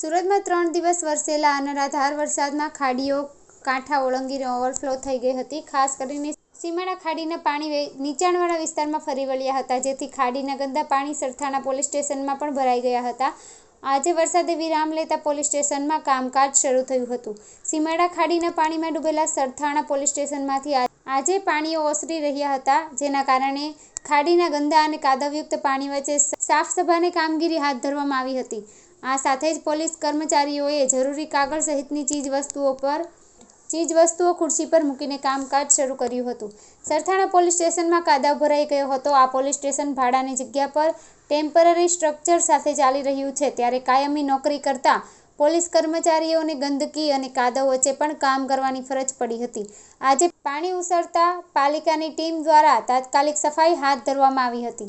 સુરતમાં ત્રણ દિવસ વરસેલા અનરાધાર વરસાદમાં ખાડીઓ, કાંઠા ઓળંગીને ઓવરફ્લો થઈ ગઈ હતી. ખાસ કરીને સીમાડા ખાડીના પાણી નીચાણવાળા વિસ્તારમાં ફરી વળ્યા હતા, જેથી ખાડીના ગંદા પાણી સરથાણા પોલીસ સ્ટેશનમાં પણ ભરાઈ ગયા હતા. આજે વરસાદે વિરામ લેતા પોલીસ સ્ટેશનમાં કામકાજ શરૂ થયું હતું. સીમાડા ખાડીના પાણીમાં ડૂબેલા સરથાણા પોલીસ સ્ટેશનમાંથી આજે પાણીઓ ઓસરી રહ્યા હતા, જેના કારણે ખાડીના ગંદા અને કાદવયુક્ત પાણી વચ્ચે સાફસફાઈની કામગીરી હાથ ધરવામાં આવી હતી. આ સાથે જ પોલીસ કર્મચારીઓએ જરૂરી કાગળ સહિતની ચીજવસ્તુઓ પર ચીજવસ્તુઓ ખુરશી પર મૂકીને કામકાજ શરૂ કર્યું હતું. સરથાણા પોલીસ સ્ટેશનમાં કાદવ ભરાઈ ગયો હતો. આ પોલીસ સ્ટેશન ભાડાની જગ્યા પર ટેમ્પરરી સ્ટ્રક્ચર સાથે ચાલી રહ્યું છે. ત્યારે કાયમી નોકરી કરતા પોલીસ કર્મચારીઓને ગંદકી અને કાદવ વચ્ચે પણ કામ કરવાની ફરજ પડી હતી. આજે પાણી ઉસળતા પાલિકાની ટીમ દ્વારા તાત્કાલિક સફાઈ હાથ ધરવામાં આવી હતી.